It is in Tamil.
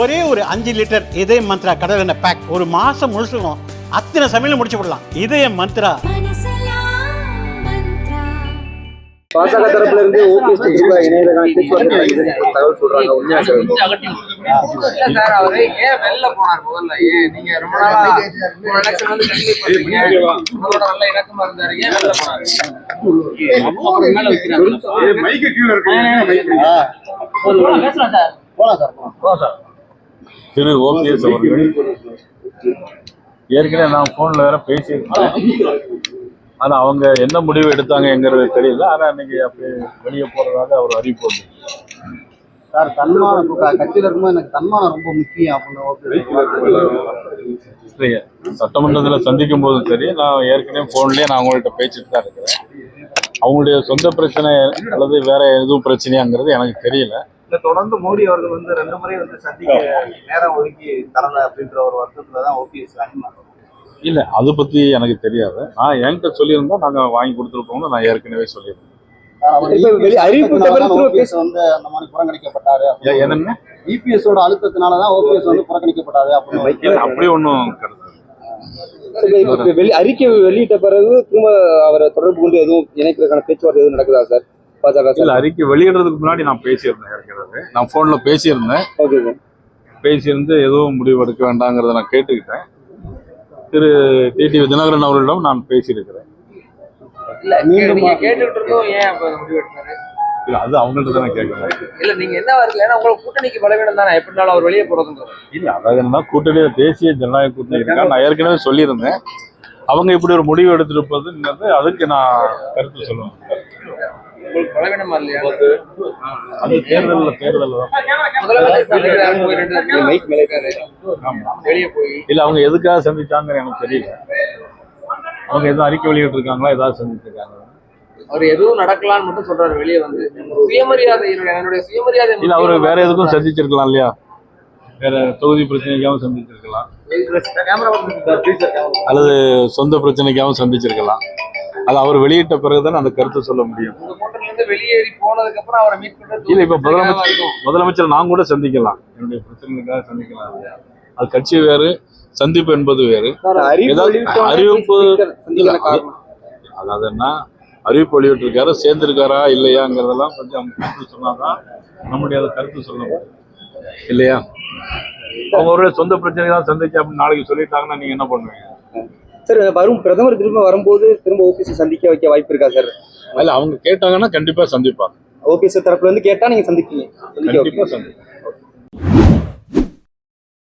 ஒரே ஒரு அஞ்சு லிட்டர் இதய மந்த்ரா கடல் எண்ணெய் பேக் ஒரு மாசம் முழுசுக்கும் அத்தனை சமையலும் முடிச்சு விடலாம். இதய மந்த்ரா. பாஜக தரப்புல இருந்து ஓபிஎஸ் பேச்சுவார்த்தை நடக்குதுன்னு ஒரு தகவல் சொல்றாங்க. உண்மையா சார்? சார் அவரு ஏன் வெளில போனார் முதல்ல? ஏன்? நீங்க ரொம்ப நாளா எலெக்ஷன் வந்து கண்டினியூ பண்ணீங்க உங்களோட நல்ல இணக்கமா இருந்தாரு. ஏன் வெளில போனாரு? திரு ஓபிஎஸ் அவர்கள். ஏற்கனவே நான் ஃபோனில் வேற பேசியிருக்கேன் ஆனால் அவங்க என்ன முடிவு எடுத்தாங்கங்கிறது தெரியல. ஆனால் இன்னைக்கு அப்படியே வெளியே போகிறதாக அவர் அறிவிப்பு சார் தன்மானம் இப்ப கட்சியில இருக்கும்போது எனக்கு தன்மானம் ரொம்ப முக்கியம் அப்படின்னு சட்டமன்றத்தில் சந்திக்கும் போதும் சரி நான் ஏற்கனவே ஃபோன்லேயே நான் அவங்கள்ட்ட பேசிட்டு தான் இருக்கிறேன். அவங்களுடைய சொந்த பிரச்சனை அல்லது வேற எதுவும் பிரச்சனையாங்கிறது எனக்கு தெரியல. இல்ல தொடர்ந்து மோடி அவர்கள் வந்து ரெண்டு முறை வந்து சந்திக்க நேரம் ஒதுக்கி தரல அப்படின்ற ஒரு வருத்தத்துல தான் ஓபிஎஸ் அனுமதி இல்லை அதை பற்றி எனக்கு தெரியாது. நான் என்கிட்ட சொல்லியிருந்தா நாங்கள் வாங்கி கொடுத்துருப்போம்னு நான் ஏற்கனவே சொல்லியிருந்தேன். அறிவிப்பு ஓபிஎஸ் வந்து அந்த மாதிரி புறக்கணிக்கப்பட்டாரு ஏ- என்னங்க? இபிஎஸ் ஓட அழுத்தத்தினாலதான் ஓபிஎஸ் வந்து புறக்கணிக்கப்பட்டாரு அப்படின்னு இல்லை அப்படி ஒன்றும் வெளி அறிக்கை வெளியிட்ட பிறகு திரும்ப அவரை தொடர்பு கொண்டு எதுவும் இணைக்கிறதுக்கான பேச்சுவார்த்தை எதுவும் நடக்குதா சார்? இல்ல அறிக்கை வெளியிடுறதுக்கு முன்னாடி நான் பேசியிருந்தேன் ஏற்கனவே. நான் போன்ல பேசியிருந்தேன். பேசியிருந்து எதுவும் முடிவு எடுக்க வேண்டாங்கிறத நான் கேட்டுக்கிட்டேன். திரு டிடி தினகரன் அவர்களிடம் நான் பேசியிருக்கிறேன். இல்ல அது அவங்கள்ட்ட தானே கேட்கணும். இல்ல நீங்க என்ன வரல ஏன்னா உங்களுக்கு கூட்டணிக்கு பலவீனம் தானே. எப்படினாலும் அவர் வெளியே போறதுங்க இல்ல அதாவது என்னன்னா கூட்டணியில தேசிய ஜனநாயக கூட்டணி இருக்கா? நான் ஏற்கனவே சொல்லியிருந்தேன். அவங்க இப்படி ஒரு முடிவு எடுத்திருப்பதுங்கிறது அதுக்கு நான் கருத்து சொல்லுவேன். உங்களுக்கு பலவீனமா இல்லையா தேர்தல்ல தேர்தல் வெளியே போய் இல்ல அவங்க எதுக்காக சந்திச்சாங்கன்னு எனக்கு தெரியல அவங்க எதுவும் அறிக்கை வெளியிட்டு இருக்காங்களா ஏதாவது சந்திச்சிருக்காங்க அவர் எதுவும் நடக்கலாம்னு மட்டும் சொல்றாரு வெளியே வந்து சுயமரியாதை என்னுடைய சுயமரியாதை இல்ல அவரு வேற எதுக்கும் சந்திச்சிருக்கலாம் இல்லையா வேற தொகுதி பிரச்சனைக்காகவும் சந்திச்சிருக்கலாம் அல்லது சொந்த பிரச்சனைக்காகவும் சந்திச்சிருக்கலாம் அது அவர் வெளியிட்ட பிறகுதான் அந்த கருத்தை சொல்ல முடியும். வெளியேறி போனதுக்கு அப்புறம் அவரை மீட் இல்ல இப்ப முதலமைச்சர் முதலமைச்சர் நான் கூட சந்திக்கலாம். என்னுடைய பிரச்சனைக்காக சந்திக்கலாம் அது கட்சி வேறு சந்திப்பு என்பது வேறு. அறிவிப்பு அதாவது என்ன? அறிவிப்பு வெளியிட்டிருக்காரு சேர்ந்திருக்காரா இல்லையாங்கிறதெல்லாம் கொஞ்சம் அவங்க கருத்து சொன்னாதான் நம்முடைய அதை கருத்து சொல்ல முடியும். இல்லையா? அவங்க ஒரு சொந்த பிரச்சனை தான் சந்திச்சு அப்படின்னு நாளைக்கு சொல்லிட்டாங்கன்னா நீங்க என்ன பண்ணுவீங்க? சார் வரும் பிரதமர் திரும்ப வரும்போது திரும்ப ஓபிஎஸ் சந்திக்க வைக்க வாய்ப்பு இருக்கா சார்? இல்ல அவங்க கேட்டாங்கன்னா கண்டிப்பா சந்திப்பாங்க. ஓபிஎஸ் தரப்புல இருந்து கேட்டா நீங்க சந்திப்பீங்க. சந்திக்க கண்டிப்பா வைப்பீங்க. சந்திப்பாங்க